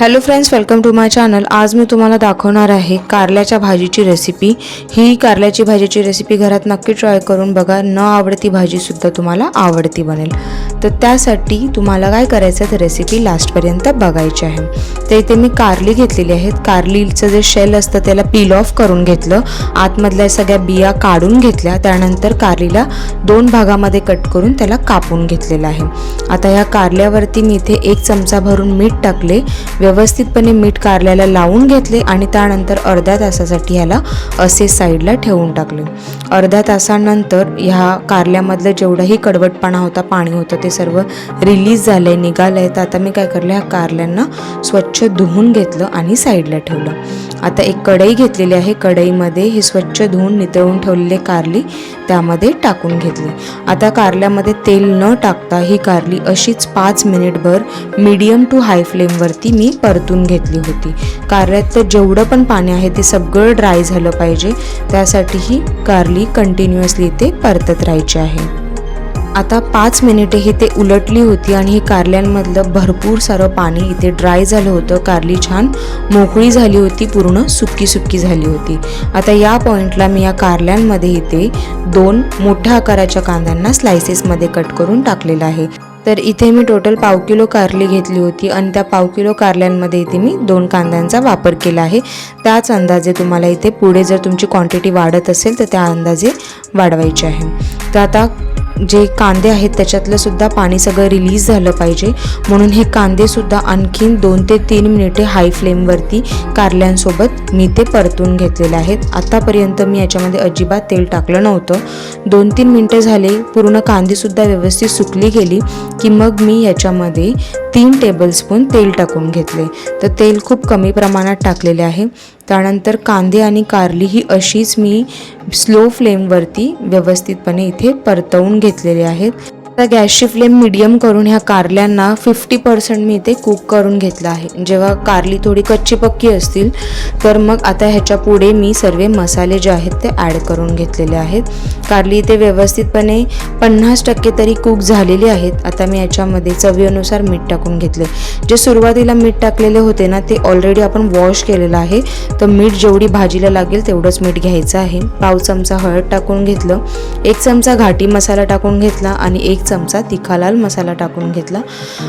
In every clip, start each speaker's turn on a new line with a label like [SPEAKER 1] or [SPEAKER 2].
[SPEAKER 1] Hello friends welcome to my channel आज मी तुम्हाला दाखवणार आहे कारल्याच्या भाजीची रेसिपी ही कारल्याची भाजीची रेसिपी घरात नक्की ट्राय करून बघा. न आवडती भाजीसुद्धा तुम्हाला आवडती बनेल. तर त्यासाठी तुम्हाला काय करायचं तर रेसिपी लास्टपर्यंत बघायची आहे. तर इथे मी कारली घेतलेली आहेत कारलीचं जे शेल असतं त्याला पील ऑफ करून घेतलं. आतमधल्या सगळ्या बिया काढून घेतल्या. त्यानंतर कारलीला दोन भागामध्ये कट करून त्याला कापून घेतलेलं आहे. आता ह्या कारल्यावरती मी इथे एक चमचा भरून मीठ टाकले. व्यवस्थितपणे मीठ कारल्याला लावून घेतले आणि त्यानंतर अर्ध्या तासासाठी ह्याला असे साईडला ठेवून टाकले. अर्ध्या तासानंतर ह्या कारल्यामधलं जेवढंही कडवटपणा होता पाणी होतं ते सर्व रिलीज झालं आहे निघालं आहे तर आता मी काय करलं ह्या कारल्यांना स्वच्छ धुवून घेतलं आणि साईडला ठेवलं. आता एक कढई घेतलेली आहे. कढईमध्ये हे स्वच्छ धुवून नितळून ठेवलेले कारली त्यामध्ये टाकून घेतली. आता कारल्यामध्ये तेल न टाकता ही कारली अशीच पाच मिनिटभर मीडियम टू हाय फ्लेमवरती मी परतून घेतली होती. कारल्यातलं जेवढं पण पाणी आहे ते सगळं ड्राय झालं पाहिजे. त्यासाठी ही कारली कंटिन्युअसली ते परतत राहायची आहे. आता पाच मिनिटे ही ते उलटली होती आणि हे कारल्यांमधलं भरपूर सारं पाणी इथे ड्राय झालं होतं. कारली छान मोकळी झाली होती पूर्ण सुक्की सुक्की झाली होती. आता या पॉईंटला मी या कारल्यांमध्ये इथे दोन मोठ्या आकाराच्या कांद्यांना स्लायसेसमध्ये कट करून टाकलेलं आहे. तर इथे मी टोटल पाव किलो कारली घेतली होती आणि त्या पाव किलो कारल्यांमध्ये इथे मी दोन कांद्यांचा वापर केला आहे. त्याच अंदाजे तुम्हाला इथे पुढे जर तुमची क्वांटिटी वाढत असेल तर त्या अंदाजे वाढवायचे आहे. तर आता जे कांदे आहेत त्याच्यातलं सुद्धा पाणी सगळं रिलीज झालं पाहिजे. म्हणून हे कांदेसुद्धा आणखीन दोन ते तीन मिनिटे हाय फ्लेमवरती कारल्यांसोबत मी ते परतून घेतलेले आहेत. आतापर्यंत मी याच्यामध्ये अजिबात तेल टाकलं नव्हतं. दोन तीन मिनटं झाले पूर्ण कांदेसुद्धा व्यवस्थित सुकली गेली की मग मी याच्यामध्ये तीन टेबलस्पून तेल टाकून घेतले. तर तेल खूप कमी प्रमाणात टाकलेले आहे. त्यानंतर कांदे आणि कारली ही अशीच मी स्लो फ्लेमवरती व्यवस्थितपणे इथे परतवून घेतलेले आहेत. आता गॅसची फ्लेम मिडियम करून ह्या कारल्यांना फिफ्टी पर्सेंट मी इथे कुक करून घेतलं आहे. जेव्हा कारली थोडी कच्ची पक्की असतील तर मग आता ह्याच्या पुढे मी सर्व मसाले जे आहेत ते ॲड करून घेतलेले आहेत. कारली इथे व्यवस्थितपणे पन्नास टक्के तरी कुक झालेली आहेत. आता मी याच्यामध्ये चवीनुसार मीठ टाकून घेतले जे सुरुवातीला मीठ टाकलेले होते ना ते ऑलरेडी आपण वॉश केलेलं आहे. तर मीठ जेवढी भाजीला लागेल तेवढंच मीठ घ्यायचं आहे. पाव चमचा हळद टाकून घेतलं. एक चमचा घाटी मसाला टाकून घेतला आणि एक चमचा तिखालाल मसाला टाकून घेतला.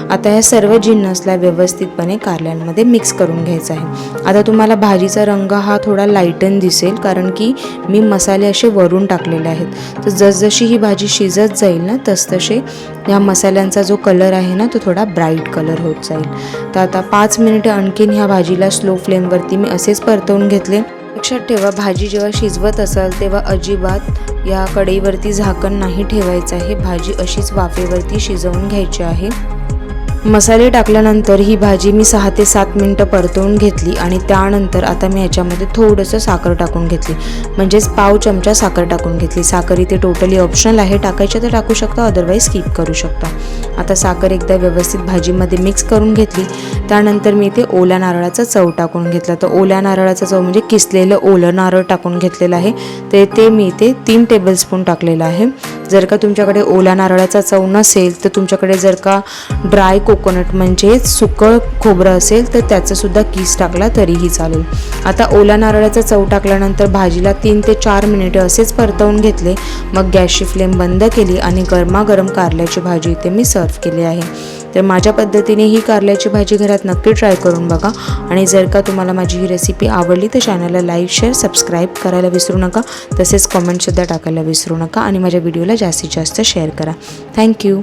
[SPEAKER 1] आता ह्या सर्व जिन्नसला व्यवस्थितपणे कारल्यांमध्ये मिक्स करून घ्यायचा आहे. आता तुम्हाला भाजीचा रंग हा थोडा लाईटन दिसेल कारण की मी मसाले असे वरून टाकलेले आहेत. तर जसजशी ही भाजी शिजत जाईल ना तसतसे ह्या मसाल्यांचा जो कलर आहे ना तो थोडा ब्राईट कलर होत जाईल. तर आता पाच मिनिटं आणखीन ह्या भाजीला स्लो फ्लेमवरती मी असेच परतवून घेतले. लक्षात ठेवा भाजी जेव्हा शिजवत असाल तेव्हा अजिबात या कढईवरती झाकण नाही ठेवायचं आहे. भाजी अशीच वाफेवरती शिजवून घ्यायची आहे. मसाले टाकल्यानंतर ही भाजी मी सहा ते सात मिनटं परतवून घेतली आणि त्यानंतर आता मी याच्यामध्ये थोडंसं साखर टाकून घेतली. म्हणजेच पाव चमचा साखर टाकून घेतली. साखर इथे टोटली ऑप्शनल आहे. टाकायचे तर टाकू शकता अदरवाईज स्किप करू शकता. आता साखर एकदा व्यवस्थित भाजीमध्ये मिक्स करून घेतली. त्यानंतर मी इथे ओल्या नारळाचा चव टाकून घेतला. तर ओल्या नारळाचा चव म्हणजे किसलेलं ओलं नारळ टाकून घेतलेलं आहे. ते ते मी इथे तीन टेबलस्पून टाकलेलं आहे. जर का तुमच्याकडे ओल्या नारळाचा चव नसेल तर तुमच्याकडे जर का ड्राय कोकोनट म्हणजे सुकं खोबरं असेल तर त्याचंसुद्धा किस टाकला तरीही चालेल. आता ओल्या नारळाचा चव टाकल्यानंतर भाजीला तीन ते चार मिनिटं असेच परतवून घेतले. मग गॅसची फ्लेम बंद केली आणि गरमागरम कारल्याची भाजी इथे मी सर्व केली आहे. तर माझ्या पद्धतीने ही कारल्याची भाजी घरात नक्की ट्राय करून बघा. आणि जर का तुम्हाला माझी ही रेसिपी आवडली तर चॅनलला लाईक शेअर सबस्क्राईब करायला विसरू नका. तसेच कमेंटसुद्धा टाकायला विसरू नका. आणि माझ्या व्हिडिओला जास्तीत जास्त शेअर करा. थँक्यू